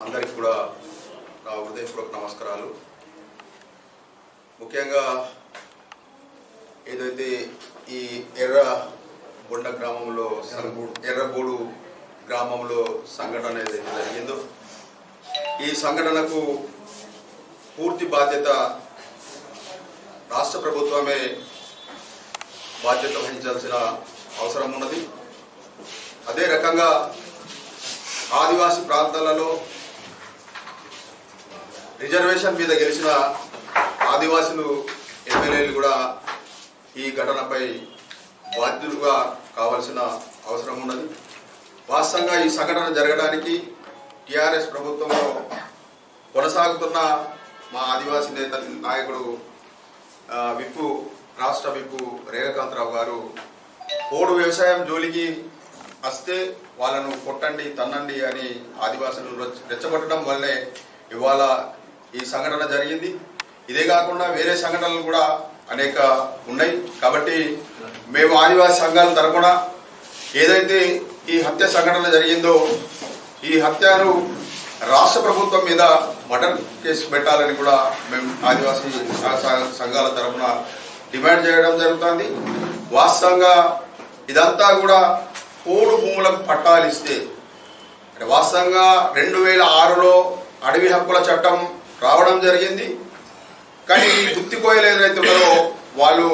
అందరికి కూడా నా హృదయపూర్వక నమస్కారాలు. ముఖ్యంగా ఏదైతే ఈ ఎర్ర బొండ గ్రామంలో ఎర్రగూడు గ్రామంలో సంఘటన ఏదైతే జరిగిందో ఈ సంఘటనకు పూర్తి బాధ్యత రాష్ట్ర ప్రభుత్వమే బాధ్యత వహించాల్సిన అవసరం ఉన్నది. అదే రకంగా ఆదివాసీ ప్రాంతాలలో రిజర్వేషన్ మీద గెలిచిన ఆదివాసులు ఎమ్మెల్యేలు కూడా ఈ ఘటనపై బాధ్యులుగా కావాల్సిన అవసరం ఉన్నది. వాస్తవంగా ఈ సంఘటన జరగడానికి టిఆర్ఎస్ ప్రభుత్వంలో కొనసాగుతున్న మా ఆదివాసీ నేత నాయకుడు విప్పు రాష్ట్ర విప్పు రేఖకాంతరావు గారు పోడు వ్యవసాయం జోలికి వస్తే వాళ్ళను కొట్టండి తన్నండి అని ఆదివాసులు రెచ్చ- రెచ్చగొట్టడం వల్లే ఇవాళ ఈ సంఘటన జరిగింది. ఇదే కాకుండా వేరే సంఘటనలు కూడా అనేక ఉన్నాయి. కాబట్టి మేము ఆదివాసీ సంఘాల తరపున ఏదైతే ఈ హత్య సంఘటన జరిగిందో ఈ హత్యను రాష్ట్ర ప్రభుత్వం మీద మటన్ కేసు పెట్టాలని కూడా మేము ఆదివాసీ సంఘాల తరపున డిమాండ్ చేయడం జరుగుతుంది. వాస్తవంగా ఇదంతా కూడా పోడు భూములకు పట్టాలు ఇస్తే వాస్తవంగా రెండు వేల ఆరులో అడవి హక్కుల చట్టం రావడం జరిగింది. కానీ ఈ గుత్తి ఏదైతే ఉన్నారో వాళ్ళు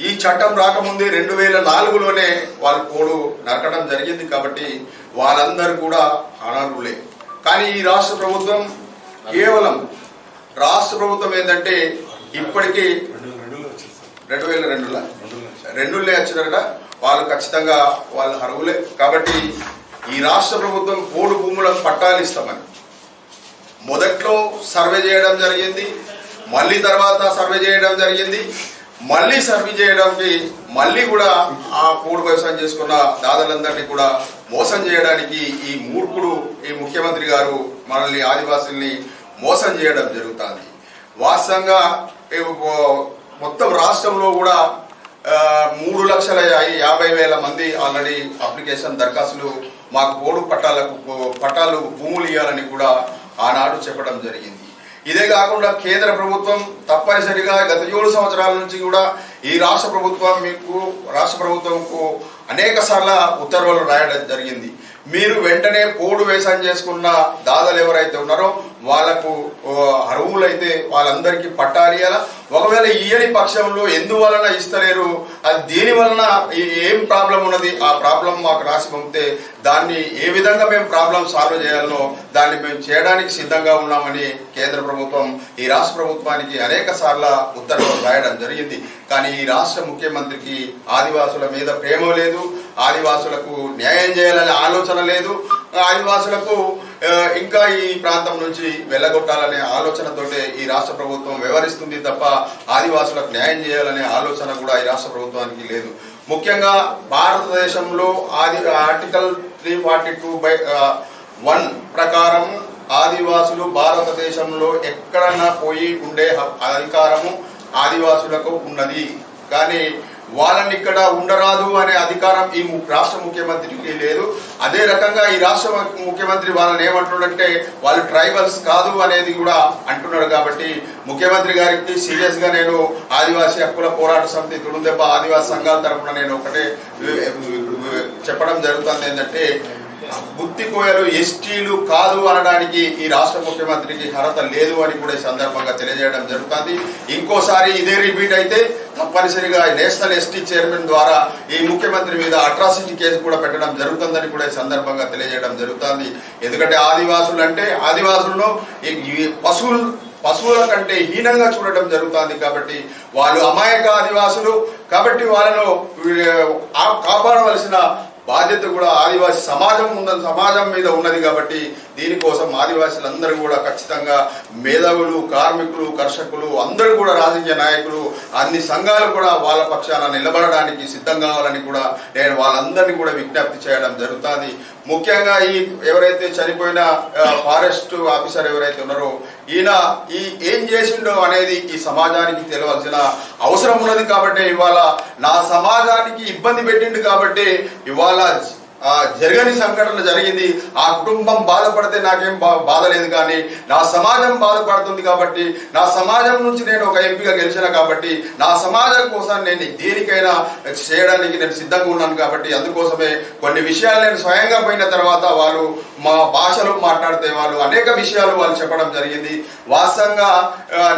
ఈ చట్టం రాకముందే రెండు వేల నాలుగులోనే వాళ్ళు కోడు నరకడం జరిగింది కాబట్టి వాళ్ళందరూ కూడా అనర్హులే కానీ ఈ రాష్ట్ర ప్రభుత్వం కేవలం రాష్ట్ర ప్రభుత్వం ఏంటంటే ఇప్పటికీ రెండు వేల రెండులా? రెండులే వచ్చినారట వాళ్ళు ఖచ్చితంగా వాళ్ళు అర్హులే కాబట్టి ఈ రాష్ట్ర ప్రభుత్వం కోడు భూములకు పట్టాలు ఇస్తామని. మొదట్లో సర్వే చేయడం జరిగింది మళ్ళీ తర్వాత సర్వే చేయడం జరిగింది మళ్ళీ సర్వే చేయడానికి మళ్ళీ కూడా ఆ పోడు వ్యవసాయం చేసుకున్న దాదాలందరినీ కూడా మోసం చేయడానికి ఈ మూర్ఖుడు ఈ ముఖ్యమంత్రి గారు మనల్ని ఆదివాసుల్ని మోసం చేయడం జరుగుతుంది. వాస్తవంగా మొత్తం రాష్ట్రంలో కూడా మూడు లక్షల యాభై వేల మంది ఆల్రెడీ అప్లికేషన్ దరఖాస్తులు మాకు పోడు పట్టాలకు పట్టాలు భూములు ఇవ్వాలని కూడా ఆనాడు చెప్పడం జరిగింది. ఇదే కాకుండా కేంద్ర ప్రభుత్వం తప్పనిసరిగా గత ఏడు సంవత్సరాల నుంచి కూడా ఈ రాష్ట్ర ప్రభుత్వం మీకు రాష్ట్ర ప్రభుత్వంకు అనేక సార్లు ఉత్తర్వులు రాయడం జరిగింది. మీరు వెంటనే పోడు వేసం చేసుకున్న దాదాలు ఎవరైతే ఉన్నారో వాళ్ళకు అరువులు అయితే వాళ్ళందరికీ పట్టాలి అలా? ఒకవేళ ఇయ్యని పక్షంలో ఎందువలన ఇస్తలేరు? అది దేని వలన ఏం ప్రాబ్లం ఉన్నది? ఆ ప్రాబ్లం మాకు రాసి పంపితే దాన్ని ఏ విధంగా మేము ప్రాబ్లం సాల్వ్ చేయాలనో దాన్ని మేము చేయడానికి సిద్ధంగా ఉన్నామని కేంద్ర ప్రభుత్వం ఈ రాష్ట్ర ప్రభుత్వానికి అనేక సార్ల ఉత్తర్వులు రాయడం జరిగింది. కానీ ఈ రాష్ట్ర ముఖ్యమంత్రికి ఆదివాసుల మీద ప్రేమ లేదు. ఆదివాసులకు న్యాయం చేయాలనే ఆలోచన లేదు. ఆదివాసులకు ఇంకా ఈ ప్రాంతం నుంచి వెళ్ళగొట్టాలనే ఆలోచనతోటే ఈ రాష్ట్ర ప్రభుత్వం వ్యవహరిస్తుంది తప్ప ఆదివాసులకు న్యాయం చేయాలనే ఆలోచన కూడా ఈ రాష్ట్ర ప్రభుత్వానికి లేదు. ముఖ్యంగా భారతదేశంలో ఆది article three forty two by one ప్రకారం ఆదివాసులు భారతదేశంలో ఎక్కడన్నా పోయి ఉండే అధికారము ఆదివాసులకు ఉన్నది. కానీ వాళ్ళని ఇక్కడ ఉండరాదు అనే అధికారం ఈ రాష్ట్ర ముఖ్యమంత్రికి లేదు. అదే రకంగా ఈ రాష్ట్ర ముఖ్యమంత్రి వాళ్ళని ఏమంటున్నాడంటే వాళ్ళు ట్రైబల్స్ కాదు అనేది కూడా అంటున్నాడు కాబట్టి ముఖ్యమంత్రి గారికి సీరియస్గా నేను ఆదివాసీ హక్కుల పోరాట సమితి తుడుదెబ్బ ఆదివాసీ సంఘాల తరఫున నేను ఒకటే చెప్పడం జరుగుతుంది ఏంటంటే గుత్తి కోయలు ఎస్టీలు కాదు అనడానికి ఈ రాష్ట్ర ముఖ్యమంత్రికి అర్హత లేదు అని కూడా ఈ సందర్భంగా తెలియజేయడం జరుగుతుంది. ఇంకోసారి ఇదే రిపీట్ అయితే తప్పనిసరిగా నేషనల్ ఎస్టీ చైర్మన్ ద్వారా ఈ ముఖ్యమంత్రి మీద అట్రాసిటీ కేసు కూడా పెట్టడం జరుగుతుందని కూడా ఈ సందర్భంగా తెలియజేయడం జరుగుతుంది. ఎందుకంటే ఆదివాసులు అంటే ఆదివాసులను ఈ- పశువులు పశువుల కంటే హీనంగా చూడటం జరుగుతుంది కాబట్టి వాళ్ళు అమాయక ఆదివాసులు కాబట్టి వాళ్ళను కాపాడవలసిన బాధ్యత కూడా ఆదివాసీ సమాజం ఉన్న సమాజం మీద ఉన్నది కాబట్టి దీనికోసం ఆదివాసులందరూ కూడా ఖచ్చితంగా మేధావులు కార్మికులు కర్షకులు అందరూ కూడా రాజకీయ నాయకులు అన్ని సంఘాలు కూడా వాళ్ళ పక్షాన నిలబడడానికి సిద్ధం కావాలని కూడా నేను వాళ్ళందరినీ కూడా విజ్ఞప్తి చేయడం జరుగుతుంది. ముఖ్యంగా ఈ ఎవరైతే చనిపోయిన ఫారెస్ట్ ఆఫీసర్ ఎవరైతే ఉన్నారో ఈయన ఈ ఏం చేసిండో అనేది ఈ సమాజానికి తెలియవలసిన అవసరం ఉన్నది కాబట్టి ఇవాళ నా సమాజానికి ఇబ్బంది పెట్టిండు కాబట్టి ఇవాళ జరగని సంఘటన జరిగింది. ఆ కుటుంబం బాధపడితే నాకేం బా- బాధ లేదు కానీ నా సమాజం బాధపడుతుంది కాబట్టి నా సమాజం నుంచి నేను ఒక ఎంపీగా గెలిచిన కాబట్టి నా సమాజం కోసం నేను దేనికైనా చేయడానికి నేను సిద్ధంగా ఉన్నాను కాబట్టి అందుకోసమే కొన్ని విషయాలు నేను స్వయంగా పోయిన తర్వాత వారు మా భాషలో మాట్లాడితే వాళ్ళు అనేక విషయాలు వాళ్ళు చెప్పడం జరిగింది. వాస్తవంగా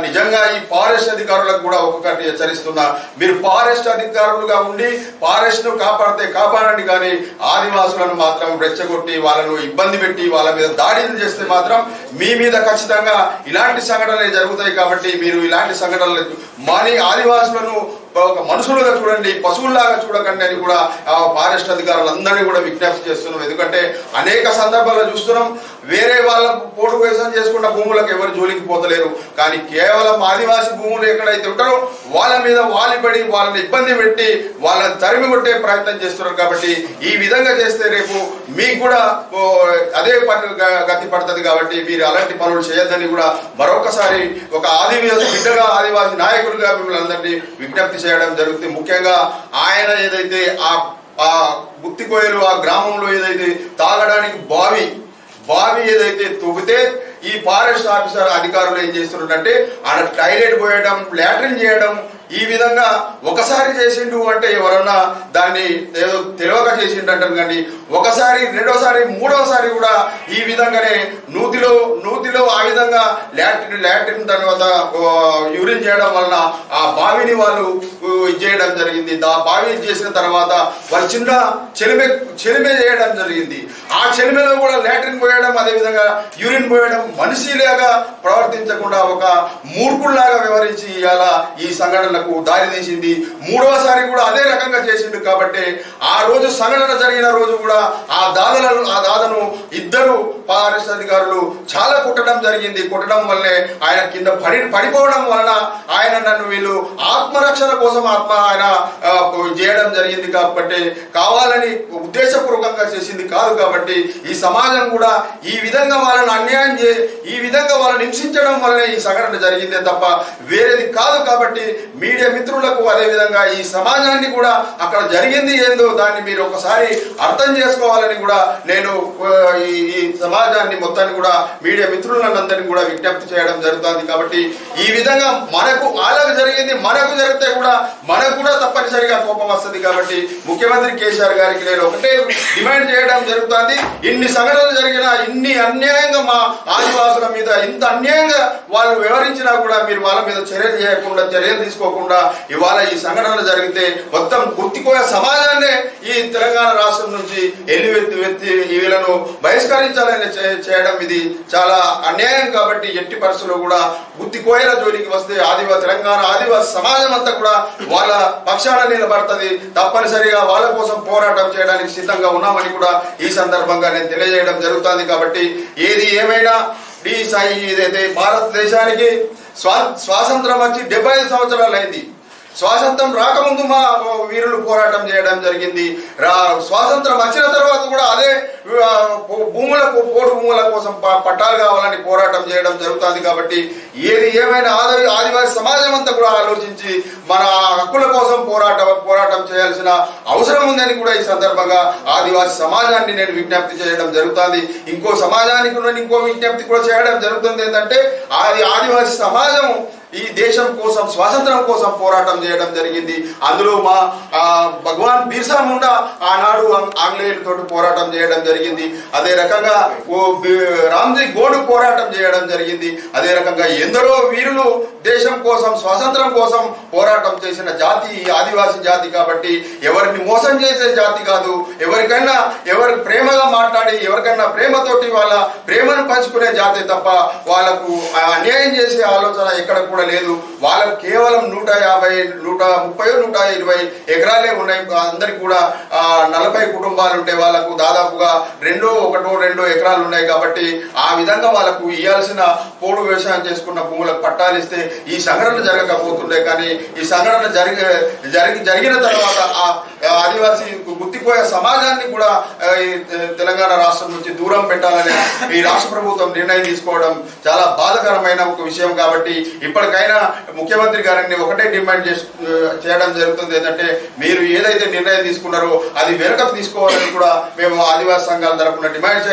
నిజంగా ఈ ఫారెస్ట్ అధికారులకు కూడా ఒక్కొక్కటి హెచ్చరిస్తున్నా. మీరు ఫారెస్ట్ అధికారులుగా ఉండి ఫారెస్ట్ను కాపాడితే కాపాడండి కానీ ఆదివాసులను మాత్రం రెచ్చగొట్టి వాళ్ళను ఇబ్బంది పెట్టి వాళ్ళ మీద దాడులు చేస్తే మాత్రం మీ మీద ఖచ్చితంగా ఇలాంటి సంఘటనలు జరుగుతాయి కాబట్టి మీరు ఇలాంటి సంఘటనలు మాని ఆదివాసులను ఒక మనుషులుగా చూడండి పశువుల్లాగా చూడకండి అని కూడా ఫారెస్ట్ ఫారెస్ట్ అధికారులందరినీ కూడా విజ్ఞప్తి చేస్తున్నాం. ఎందుకంటే అనేక సందర్భాల్లో చూస్తున్నాం వేరే వాళ్ళ పోటు వ్యవసాయం చేసుకున్న భూములకు ఎవరు జోలికి పోతలేరు. కానీ కేవలం ఆదివాసి భూములు ఎక్కడైతే ఉంటారో వాళ్ళ మీద వాలిపడి వాళ్ళని ఇబ్బంది పెట్టి వాళ్ళని తరిమి కొట్టే ప్రయత్నం చేస్తున్నారు కాబట్టి ఈ విధంగా చేస్తే రేపు మీకు కూడా అదే పని గతి పడుతుంది కాబట్టి మీరు అలాంటి పనులు చేయొద్దని కూడా మరొకసారి ఒక ఆదివాసి బిడ్డగా ఆదివాసి నాయకుడిగా మిమ్మల్ని అందరినీ విజ్ఞప్తి చేయడం జరుగుతుంది. ముఖ్యంగా ఆయన ఏదైతే ఆ గుత్తికోయలు ఆ గ్రామంలో ఏదైతే తాగడానికి బావి బావి ఏదైతే తవ్వితే ఈ ఫారెస్ట్ ఆఫీసర్ అధికారులు ఏం చేస్తున్నారంటే ఆడ టాయిలెట్ పోయడం లాట్రిన్ చేయడం ఈ విధంగా ఒకసారి చేసిండు అంటే ఎవరన్నా దాన్ని ఏదో తెలియక చేసిండు అంటారు కానీ ఒకసారి రెండోసారి మూడోసారి కూడా ఈ విధంగానే నూతిలో నూతిలో ఆ విధంగా లాట్రిన్ లాట్రిన్ తర్వాత యూరిన్ చేయడం వలన ఆ బావిని వాళ్ళు ఇది చేయడం జరిగింది. ఆ బావి చేసిన తర్వాత వాళ్ళు చిన్న చెలిమె చెలిమె చేయడం జరిగింది. ఆ చెలిమెలో కూడా లాట్రిన్ పోయడం అదేవిధంగా యూరిన్ పోయడం మనిషిలాగా ప్రవర్తించకుండా ఒక మూర్ఖుల్లాగా వ్యవహరించి ఇవాళ ఈ సంఘటనలకు దారి తీసింది. మూడవసారి కూడా అదే రకంగా చేసిండు కాబట్టి ఆ రోజు సంఘటన జరిగిన రోజు కూడా ఆ దాదలను ఆ దాదను ఇద్దరు ఫారెస్ట్ అధికారులు చాలా కుట్టడం జరిగింది. కుట్టడం వల్లే ఆయన కింద పడి పడిపోవడం వలన ఆయన నన్ను వీళ్ళు ఆత్మరక్షణ కోసం ఆత్మ ఆయన చేయడం జరిగింది కాబట్టి కావాలని ఉద్దేశపూర్వకంగా చేసింది కాదు కాబట్టి ఈ సమాజం కూడా ఈ విధంగా వాళ్ళని అన్యాయం చే ఈ విధంగా వాళ్ళని హింసించడం వల్లే ఈ సంఘటన జరిగిందే తప్ప వేరేది కాదు కాబట్టి మీ మీడియా మిత్రులకు అదే విధంగా ఈ సమాజాన్ని కూడా అక్కడ జరిగింది ఏందో దాన్ని మీరు ఒకసారి అర్థం చేసుకోవాలని కూడా నేను ఈ ఈ సమాజాన్ని మొత్తాన్ని కూడా మీడియా మిత్రులందరినీ కూడా విజ్ఞప్తి చేయడం జరుగుతుంది. కాబట్టి ఈ విధంగా మనకు వాళ్ళకు జరిగింది మనకు జరిగితే కూడా మనకు కూడా తప్పనిసరిగా కోపం వస్తుంది. కాబట్టి ముఖ్యమంత్రి కేసీఆర్ గారికి నేను ఒకటే డిమాండ్ చేయడం జరుగుతుంది. ఇన్ని సంఘటనలు జరిగినా ఇన్ని అన్యాయంగా మా ఆదివాసుల మీద ఇంత అన్యాయంగా వాళ్ళు వివరించినా కూడా మీరు వాళ్ళ మీద చర్యలు చేయకుండా చర్యలు తీసుకోకుండా ఇవాళ ఈ సంఘటనలు జరిగితే మొత్తం గుర్తిపోయే సమాజాన్నే ఈ తెలంగాణ రాష్ట్రం నుంచి ఎల్లివెత్తి వ్యక్తి వీళ్ళను బహిష్కరించాలని చే- చేయడం ఇది చాలా అన్యాయం కాబట్టి ఎట్టి పరిస్థితుల్లో కూడా గుత్తికోయల జోలికి వస్తే ఆదివాసి తెలంగాణ ఆదివాసి సమాజం అంతా కూడా వాళ్ళ పక్షాన నిలబడుతుంది. తప్పనిసరిగా వాళ్ళ కోసం పోరాటం చేయడానికి సిద్ధంగా ఉన్నామని కూడా ఈ సందర్భంగా నేను తెలియజేయడం జరుగుతుంది కాబట్టి ఏది ఏమైనా ఈ సాయి ఏదైతే భారతదేశానికి స్వా స్వాతంత్రం వచ్చి డెబ్బై ఐదు సంవత్సరాలు అయింది. స్వాతంత్రం రాకముందు మా వీరులు పోరాటం చేయడం జరిగింది. రా స్వాతంత్రం వచ్చిన తర్వాత కూడా అదే ఆ, భూ- భూములకు పోడు భూముల కోసం పట్టాలు కావాలని పోరాటం చేయడం జరుగుతుంది కాబట్టి ఏది ఏమైనా ఆది ఆదివాసి సమాజం అంతా కూడా ఆలోచించి మన హక్కుల కోసం పోరాటం పోరాటం చేయాల్సిన అవసరం ఉందని కూడా ఈ సందర్భంగా ఆదివాసి సమాజాన్ని నేను విజ్ఞప్తి చేయడం జరుగుతుంది. ఇంకో సమాజానికి ఇంకో విజ్ఞప్తి కూడా చేయడం జరుగుతుంది. ఏంటంటే ఆది ఆదివాసి సమాజం ఈ దేశం కోసం స్వాతంత్రం కోసం పోరాటం చేయడం జరిగింది. అందులో మా భగవాన్ బిర్సా ముండా ఆనాడు ఆంగ్లేయుల ఆంగ్లేయులతో పోరాటం చేయడం జరిగింది. అదే రకంగా ఓ రామ్జీ గోడు పోరాటం చేయడం జరిగింది. అదే రకంగా ఎందరో వీరులు దేశం కోసం స్వాతంత్రం కోసం పోరాటం చేసిన జాతి ఈ ఆదివాసి జాతి కాబట్టి ఎవరిని మోసం చేసే జాతి కాదు. ఎవరికైనా ఎవరి ప్రేమగా మాట్లాడి ఎవరికైనా ప్రేమతోటి వాళ్ళ ప్రేమను పంచుకునే జాతి తప్ప వాళ్ళకు అన్యాయం చేసే ఆలోచన ఎక్కడ కూడా లేదు. వాళ్ళకు కేవలం నూట యాభై నూట ముప్పై నూట ఇరవై ఎకరాలే ఉన్నాయి. అందరికి కూడా నలభై కుటుంబాలు ఉంటే వాళ్ళకు దాదాపుగా రెండో ఒకటో రెండో ఎకరాలు ఉన్నాయి కాబట్టి ఆ విధంగా వాళ్ళకు ఇవ్వాల్సిన పోడు వ్యవసాయం చేసుకున్న భూములకు పట్టాలు ఇస్తే ఈ సంఘటన జరగకపోతుండే. కానీ ఈ సంఘటన జరిగే జరిగి జరిగిన తర్వాత ఆ ఆదివాసీ గుర్తిపోయే సమాజాన్ని కూడా ఈ తెలంగాణ రాష్ట్రం నుంచి దూరం పెట్టాలని ఈ రాష్ట్ర ప్రభుత్వం నిర్ణయం తీసుకోవడం చాలా బాధకరమైన ఒక విషయం కాబట్టి ఇప్పటికైనా ముఖ్యమంత్రి గారిని ఒకటే డిమాండ్ చేయడం జరుగుతుంది. ఏంటంటే మీరు ఏదైతే నిర్ణయం తీసుకున్నారో అది వెనుకకు తీసుకోవాలని కూడా మేము ఆదివాసీ సంఘాల తరపున డిమాండ్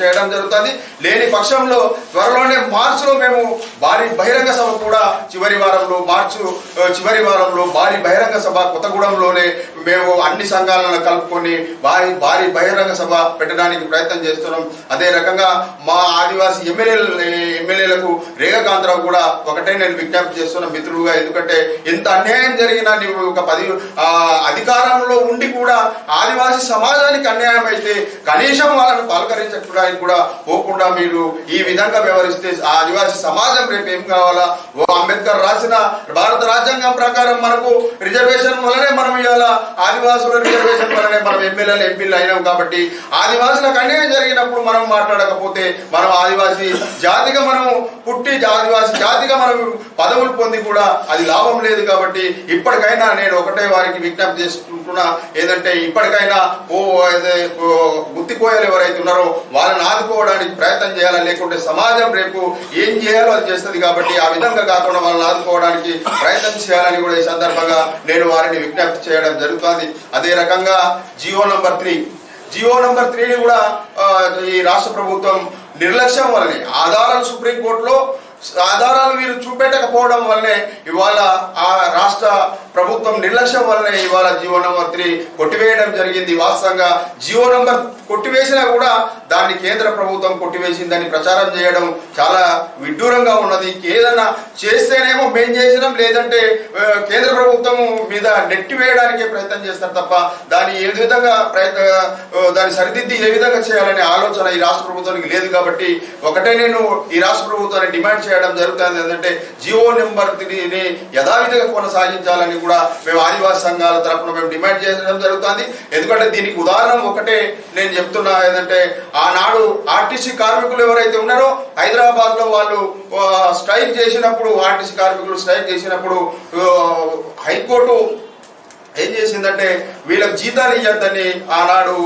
చేయడం జరుగుతుంది. లేని పక్షంలో త్వరలోనే మార్చిలో మేము భారీ బహిరంగ సభ కూడా చివరి వారంలో మార్చు చివరి వారంలో భారీ బహిరంగ సభ కొత్తగూడెంలోనే మేము అన్ని సంఘాలను కలుపుకొని భారీ భారీ బహిరంగ సభ పెట్టడానికి ప్రయత్నం చేస్తున్నాం. అదే రకంగా మా ఆదివాసీ ఎమ్మెల్యేలు ఎమ్మెల్యేలకు రేఖకాంతరావు కూడా ఒకటే నేను విజ్ఞప్తి చేస్తున్న మిత్రులుగా ఎందుకంటే ఎంత అన్యాయం జరిగినా నీవు ఒక పది అధికారంలో ఉండి కూడా ఆదివాసీ సమాజానికి అన్యాయం అయితే కనీసం వాళ్ళని పలకరించడానికి కూడా పోకుండా మీరు ఈ విధంగా వ్యవహరిస్తే ఆదివాసీ సమాజం రేపు ఏం కావాలా? ఓ అంబేద్కర్ రాసిన భారత రాజ్యాంగం ప్రకారం మనకు రిజర్వేషన్ వల్లనే మనం ఇవాళ ఆదివాసులు రిజర్వేషన్ పరమే మనం ఎమ్మెల్యేలు ఎంపీలు అయినాం కాబట్టి ఆదివాసులకు అన్యాయం జరిగినప్పుడు మనం మాట్లాడకపోతే మనం ఆదివాసీ జాతిగా మనం పుట్టి ఆదివాసీ జాతిగా మనం పదవులు పొంది కూడా అది లాభం లేదు కాబట్టి ఇప్పటికైనా నేను ఒకటే వారికి విజ్ఞప్తి చేసుకుంటున్నా ఏదంటే ఇప్పటికైనా ఓ ఏదే, ఎవరైతే ఉన్నారో వాళ్ళని ఆదుకోవడానికి ప్రయత్నం చేయాలా? లేకుంటే సమాజం రేపు ఏం చేయాలో అది చేస్తుంది కాబట్టి ఆ విధంగా కాకుండా వాళ్ళని ఆదుకోవడానికి ప్రయత్నం చేయాలని కూడా ఈ సందర్భంగా నేను వారిని విజ్ఞప్తి చేయడం జరుగుతుంది. అదే రకంగా Jio number three. Jio number త్రీని కూడా ఈ రాష్ట్ర ప్రభుత్వం నిర్లక్ష్యం వల్లనే ఆధారాలు సుప్రీంకోర్టులో ఆధారాలు వీరు చూపెట్టకపోవడం వల్లనే ఇవాళ ఆ రాష్ట్ర ప్రభుత్వం నిర్లక్ష్యం వల్లనే ఇవాళ జియో నంబర్ త్రీ కొట్టివేయడం జరిగింది. వాస్తవంగా జియో నంబర్ కొట్టివేసినా కూడా దాన్ని కేంద్ర ప్రభుత్వం కొట్టివేసిందని ప్రచారం చేయడం చాలా విడ్డూరంగా ఉన్నది. ఏదన్నా చేస్తేనేమో మేం చేసినాం లేదంటే కేంద్ర ప్రభుత్వం మీద నెట్టి వేయడానికే ప్రయత్నం చేస్తారు తప్ప దాన్ని ఏ విధంగా ప్రయత్న దాన్ని సరిదిద్ది ఏ విధంగా చేయాలనే ఆలోచన ఈ రాష్ట్ర ప్రభుత్వానికి లేదు కాబట్టి ఒకటే నేను ఈ రాష్ట్ర ప్రభుత్వాన్ని డిమాండ్ చేయడం జరుగుతుంది. ఏంటంటే జియో నెంబర్ని యథావిధిగా కొనసాగించాలని కూడా మేము ఆదివాసీ సంఘాల తరపున మేము డిమాండ్ చేయడం జరుగుతుంది. ఎందుకంటే దీనికి ఉదాహరణ ఒకటే నేను చెప్తున్నా. ఏంటంటే ఆనాడు ఆర్టీసీ కార్మికులు ఎవరైతే ఉన్నారో హైదరాబాద్లో వాళ్ళు స్ట్రైక్ చేసినప్పుడు ఆర్టీసీ కార్మికులు స్ట్రైక్ చేసినప్పుడు హైకోర్టు ఏం చేసిందంటే వీళ్ళకి జీతాలు ఇవ్వద్దని ఆనాడు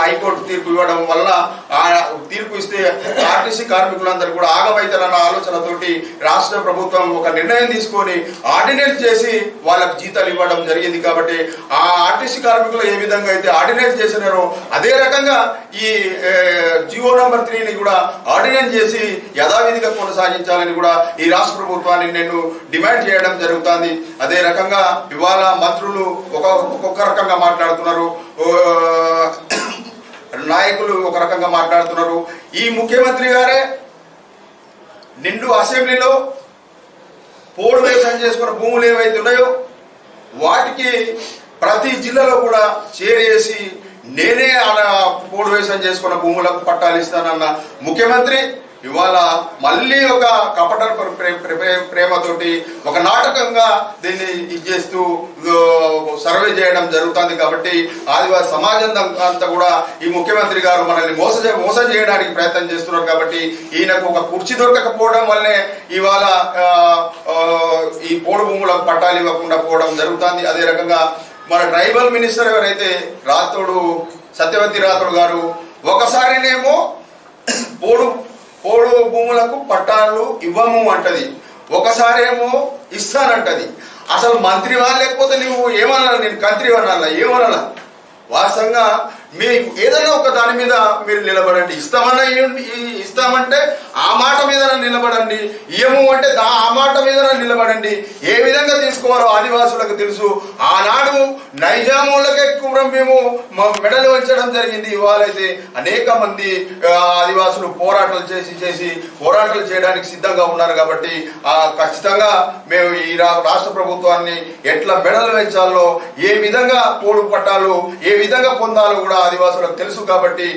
హైకోర్టు తీర్పు ఇవ్వడం వల్ల ఆ తీర్పు ఇస్తే ఆర్టీసీ కార్మికులందరూ కూడా ఆగమైతారన్న ఆలోచనతోటి రాష్ట్ర ప్రభుత్వం ఒక నిర్ణయం తీసుకొని ఆర్డినెన్స్ చేసి వాళ్ళకి జీతాలు ఇవ్వడం జరిగింది కాబట్టి ఆ ఆర్టీసీ కార్మికులు ఏ విధంగా అయితే ఆర్డినెన్స్ చేసినారో అదే రకంగా ఈ జియో నంబర్ త్రీని కూడా ఆర్డినెన్స్ చేసి యథావిధిగా కొనసాగించాలని కూడా ఈ రాష్ట్ర ప్రభుత్వాన్ని నేను డిమాండ్ చేయడం జరుగుతుంది. అదే రకంగా ఇవాళ మంత్రులు ఒక ఒక్కొక్క రకంగా మాట్లాడుతున్నారు. ఓ, నాయకులు మాట్లాడుతున్నారు. ఈ ముఖ్యమంత్రి గారే నిండు అసెంబ్లీలో పోడు వేషం చేసుకున్న భూములు ఏవైతే ఉన్నాయో వాటికి ప్రతి జిల్లాలో కూడా చేరేసి నేనే అలా పోడు వేషం చేసుకున్న భూములకు పట్టాలు ఇస్తానన్న ముఖ్యమంత్రి ఇవాళ మళ్ళీ ఒక కపట ప్రేమతోటి ఒక నాటకంగా దీన్ని ఇది చేస్తూ సర్వే చేయడం జరుగుతుంది కాబట్టి ఆదివాసి సమాజం అంతా కూడా ఈ ముఖ్యమంత్రి గారు మనల్ని మోస మోసం చేయడానికి ప్రయత్నం చేస్తున్నారు కాబట్టి ఈయనకు ఒక కుర్చీ దొరకకపోవడం వల్లే ఇవాళ ఈ పోడు భూములకు పట్టాలు ఇవ్వకుండా పోవడం జరుగుతుంది. అదే రకంగా మన ట్రైబల్ మినిస్టర్ ఎవరైతే రాథోడు సత్యవతి రాత్రుడు గారు ఒకసారినేమో పోడు పోడు భూములకు పట్టాలు ఇవ్వము అంటది. ఒకసారేమో ఇస్తానంటది. అసలు మంత్రివా లేకపోతే నువ్వు ఏమన్నా నేను కంత్రి అనాలా ఏమనాలా? వాస్తవంగా మీకు ఏదైనా ఒక దాని మీద మీరు నిలబడండి. ఇస్తామన్నా ఇస్తామంటే ఆ మాట మీద నిలబడండి. ఏము అంటే దా ఆ మాట మీద నిలబడండి. ఏ విధంగా తీసుకోవాలో ఆదివాసులకు తెలుసు. ఆనాడు నైజాములకే కూడా మేము మెడలు వంచడం జరిగింది. ఇవాళైతే అనేక మంది ఆదివాసులు పోరాటాలు చేసి చేసి పోరాటాలు చేయడానికి సిద్ధంగా ఉన్నారు కాబట్టి ఆ ఖచ్చితంగా మేము ఈ రాష్ట్ర ప్రభుత్వాన్ని ఎట్లా మెడలు పెంచాలో ఏ విధంగా పోడు పట్టాలో ఏ విధంగా పొందాలో కూడా ఆదివాసులకు తెలుసు కాబట్టి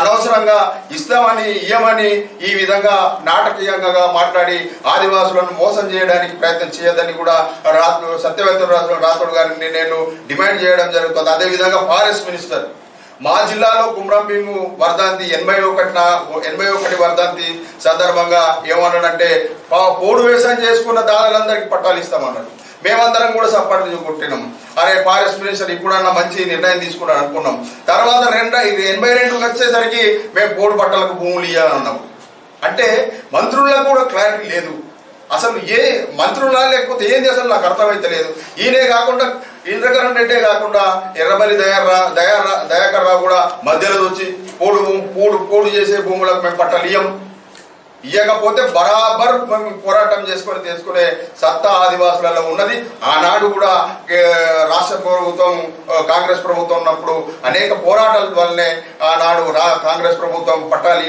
అనవసరంగా ఇస్తామని ఇయ్యమని ఈ విధంగా నాటకీయంగా మాట్లాడి ఆదివాసులను మోసం చేయడానికి ప్రయత్నం చేయొద్దని కూడా రాత్రు సత్యవేత రాథోడ్ గారిని నేను డిమాండ్ చేయడం జరుగుతుంది. అదే విధంగా ఫారెస్ట్ మినిస్టర్ మా జిల్లాలో కుమ్రంభీము వర్ధంతి ఎనభై ఒకటిన ఎనభై ఒకటి వర్ధంతి సందర్భంగా ఏమన్నాడంటే పోడు వ్యవసాయం చేసుకున్న దాదాలందరికీ పట్టాలు ఇస్తామన్నాడు. మేమందరం కూడా సపోర్ట్ కొట్టినాం. అరే ఫారెస్ట్ మినిస్టర్ ఇప్పుడన్నా మంచి నిర్ణయం తీసుకున్నాడు అనుకున్నాం. తర్వాత రెండు ఎనభై రెండుకి వచ్చేసరికి మేము బోర్డు బట్టలకు భూములు ఇవ్వాలన్నాం అంటే మంత్రుల్లో కూడా క్లారిటీ లేదు. అసలు ఏ మంత్రులా లేకపోతే ఏంది అసలు నాకు అర్థమైతలేదు ఈయనే కాకుండా ఇంద్రకరణ్ రెడ్డే కాకుండా ఎర్రబల్లి దయారా దయారా దయాకర్ రావు కూడా మధ్యలో వచ్చి పోడు భూ- పోడు పోడు చేసే భూములకు మేము పట్టలియం ఇవ్వకపోతే ఇయ్యకపోతే బరాబర్ పోరాటం చేసుకొని తెలుసుకునే సత్తా ఆదివాసులలో ఉన్నది. ఆనాడు కూడా రాష్ట్ర ప్రభుత్వం కాంగ్రెస్ ప్రభుత్వం ఉన్నప్పుడు అనేక పోరాటాల వల్లనే ఆనాడు రా కాంగ్రెస్ ప్రభుత్వం పట్టాలు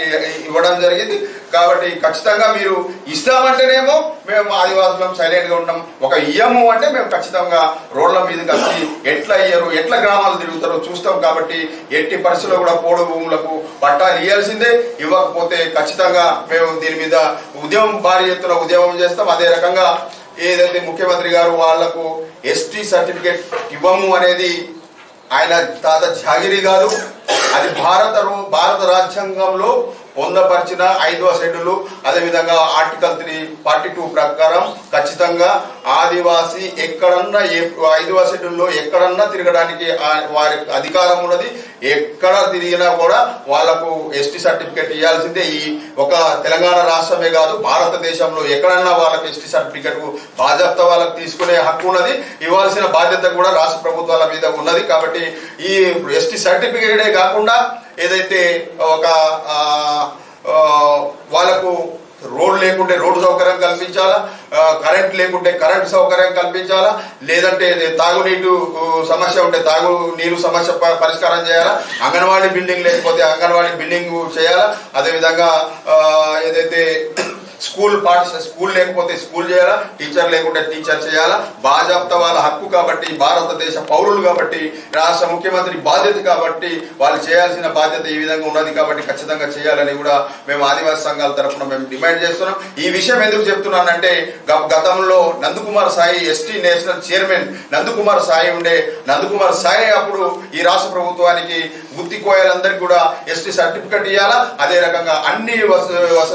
ఇవ్వడం జరిగింది. కాబట్టి ఖచ్చితంగా మీరు ఇస్తామంటేనేమో మేము ఆదివాసులం సైలెంట్గా ఉంటాం ఒక ఇయ్యము అంటే మేము ఖచ్చితంగా రోడ్ల మీదకి వచ్చి ఎట్లా అయ్యారు ఎట్లా గ్రామాలు తిరుగుతారో చూస్తాం కాబట్టి ఎట్టి పరిస్థితుల్లో కూడా పోడు భూములకు పట్టాలు ఇవ్వాల్సిందే ఇవ్వకపోతే ఖచ్చితంగా మేము దీని మీద ఉద్యమం భారీ ఎత్తున ఉద్యమం చేస్తాం. అదే రకంగా ఏదైతే ముఖ్యమంత్రి గారు వాళ్ళకు ఎస్టీ సర్టిఫికేట్ ఇవ్వము అనేది ఆయన తాత జాగిరి గారు అది భారత భారత రాజ్యాంగంలో పొందపరిచిన ఐదవ షెడ్యూల్ అదేవిధంగా ఆర్టికల్ త్రీ ఫార్టీ టూ ప్రకారం ఖచ్చితంగా ఆదివాసి ఎక్కడన్నా ఏ ఐదవ షెడ్యూల్లో ఎక్కడన్నా తిరగడానికి వారి వారికి అధికారం ఉన్నది. ఎక్కడ తిరిగినా కూడా వాళ్ళకు ఎస్టీ సర్టిఫికేట్ ఇవ్వాల్సిందే ఈ ఒక తెలంగాణ రాష్ట్రమే కాదు భారతదేశంలో ఎక్కడన్నా వాళ్ళకి ఎస్టీ సర్టిఫికేట్ బాధ్యత వాళ్ళకి తీసుకునే హక్కు ఉన్నది. ఇవ్వాల్సిన బాధ్యత కూడా రాష్ట్ర ప్రభుత్వాల మీద ఉన్నది. కాబట్టి ఈ ఎస్టీ సర్టిఫికేటే కాకుండా ఏదైతే ఒక వాళ్ళకు రోడ్ లేకుంటే రోడ్డు సౌకర్యం కల్పించాలా కరెంట్ లేకుంటే కరెంట్ సౌకర్యం కల్పించాలా లేదంటే తాగునీటి సమస్య ఉంటే తాగు నీరు సమస్య పరిష్కారం చేయాలా అంగన్వాడీ బిల్డింగ్ లేకపోతే అంగన్వాడీ బిల్డింగ్ చేయాలా అదేవిధంగా ఏదైతే స్కూల్ పాఠశాల స్కూల్ లేకపోతే స్కూల్ చేయాలా? టీచర్ లేకుంటే టీచర్ చేయాలా? బాజాప్త వాళ్ళ హక్కు కాబట్టి భారతదేశ పౌరులు కాబట్టి రాష్ట్ర ముఖ్యమంత్రి బాధ్యత కాబట్టి వాళ్ళు చేయాల్సిన బాధ్యత ఈ విధంగా ఉన్నది కాబట్టి ఖచ్చితంగా చేయాలని కూడా మేము ఆదివాసీ సంఘాల తరఫున మేము డిమాండ్ చేస్తున్నాం. ఈ విషయం ఎందుకు చెప్తున్నానంటే గ- గతంలో Nandkumar Sai ST national chairman Nandkumar Sai ఉండే. నందకుమార్ సాయి అప్పుడు ఈ రాష్ట్ర ప్రభుత్వానికి గుత్తి కోయాలందరికీ కూడా ఎస్టీ సర్టిఫికెట్ ఇవ్వాలా అదే రకంగా అన్ని వస వస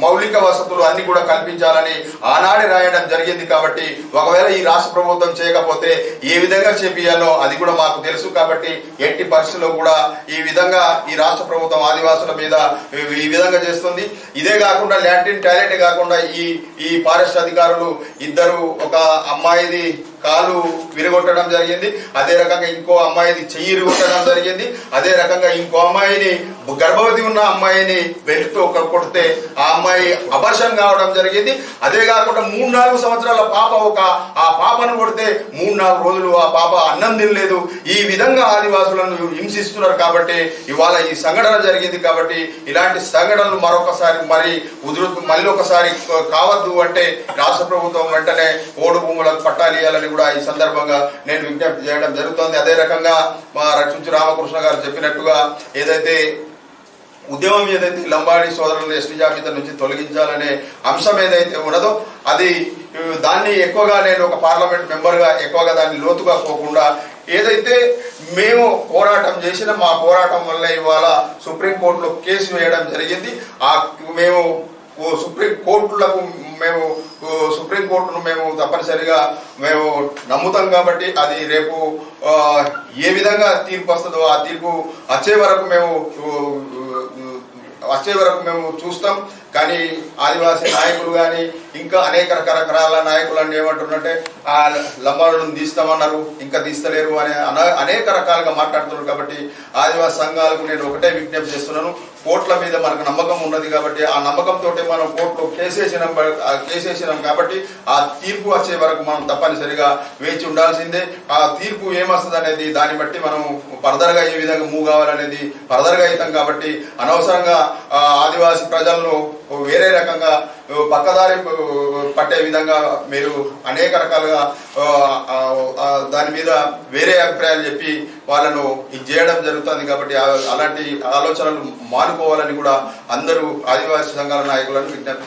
మౌలిక వసతులు అన్ని కూడా కల్పించాలని ఆనాడే రాయడం జరిగింది కాబట్టి ఒకవేళ ఈ రాష్ట్ర ప్రభుత్వం చేయకపోతే ఏ విధంగా చేపియాలో అది కూడా మాకు తెలుసు కాబట్టి ఎట్టి పరిస్థితుల్లో కూడా ఈ విధంగా ఈ రాష్ట్ర ప్రభుత్వం ఆదివాసుల మీద ఈ- విధంగా చేస్తుంది. ఇదే కాకుండా ల్యాంటిన్ టాలెంట్ కాకుండా ఈ ఈ ఫారెస్ట్ అధికారులు ఇద్దరు ఒక అమ్మాయిది కాలు విరగొట్టడం జరిగింది. అదే రకంగా ఇంకో అమ్మాయిని చెయ్యి విరగొట్టడం జరిగింది. అదే రకంగా ఇంకో అమ్మాయిని గర్భవతి ఉన్న అమ్మాయిని బెల్ట్తో ఒక కొడితే ఆ అమ్మాయి అపర్షన్ కావడం జరిగింది. అదే కాకుండా మూడు నాలుగు సంవత్సరాల పాప ఒక ఆ పాపను కొడితే మూడు నాలుగు రోజులు ఆ పాప అన్నం తినలేదు. ఈ విధంగా ఆదివాసులను హింసిస్తున్నారు కాబట్టి ఇవాళ ఈ సంఘటన జరిగింది కాబట్టి ఇలాంటి సంఘటనలు మరొకసారి మరి ఉధృత మళ్ళీ ఒకసారి కావద్దు అంటే రాష్ట్ర ప్రభుత్వం వెంటనే ఓడు భూములకు పట్టాలు ఇవ్వాలని కూడా ఈ సందర్భంగా నేను విజ్ఞప్తి చేయడం జరుగుతోంది. అదే రకంగా మా రక్షించు రామకృష్ణ గారు చెప్పినట్టుగా ఏదైతే ఉద్యమం ఏదైతే లంబాడి సోదరులను ఎస్టీ జాబితా నుంచి తొలగించాలనే అంశం ఏదైతే ఉన్నదో అది దాన్ని ఎక్కువగా నేను ఒక పార్లమెంట్ మెంబర్గా ఎక్కువగా దాన్ని లోతుగా పోకుండా ఏదైతే మేము పోరాటం చేసిన మా పోరాటం వల్ల ఇవాళ సుప్రీంకోర్టులో కేసు వేయడం జరిగింది. ఆ మేము సుప్రీం కోర్టులకు మేము సుప్రీం కోర్టును మేము తప్పనిసరిగా మేము నమ్ముతాం కాబట్టి అది రేపు ఏ విధంగా తీర్పు వస్తుందో ఆ తీర్పు వచ్చే వరకు మేము వచ్చే వరకు మేము చూస్తాం. కానీ ఆదివాసీ నాయకులు కానీ ఇంకా అనేక రకరకాల నాయకులు ఏమంటున్నట్టే ఆ లంబాలను తీస్తామన్నారు ఇంకా తీస్తలేరు అనే అన- అనేక రకాలుగా మాట్లాడుతున్నారు కాబట్టి ఆదివాసీ సంఘాలకు నేను ఒకటే విజ్ఞప్తి చేస్తున్నాను. కోర్టుల మీద మనకు నమ్మకం ఉన్నది కాబట్టి ఆ నమ్మకంతో మనం కోర్టులో కేసేసినాం కేసేసినాం కాబట్టి ఆ తీర్పు వచ్చే వరకు మనం తప్పనిసరిగా వేచి ఉండాల్సిందే. ఆ తీర్పు ఏమొస్తుంది అనేది దాన్ని బట్టి మనం ఫర్దర్గా ఏ విధంగా మూవ్ కావాలనేది ఫర్దర్గా అవుతాం కాబట్టి అనవసరంగా ఆదివాసీ ప్రజలను వేరే రకంగా పక్కదారి పట్టే విధంగా మీరు అనేక రకాలుగా దాని మీద వేరే అభిప్రాయాలు చెప్పి వాళ్ళను ఇది చేయడం జరుగుతుంది కాబట్టి అలాంటి ఆలోచనలు మానుకోవాలని కూడా అందరూ ఆదివాసీ సంఘాల నాయకులను విజ్ఞప్తి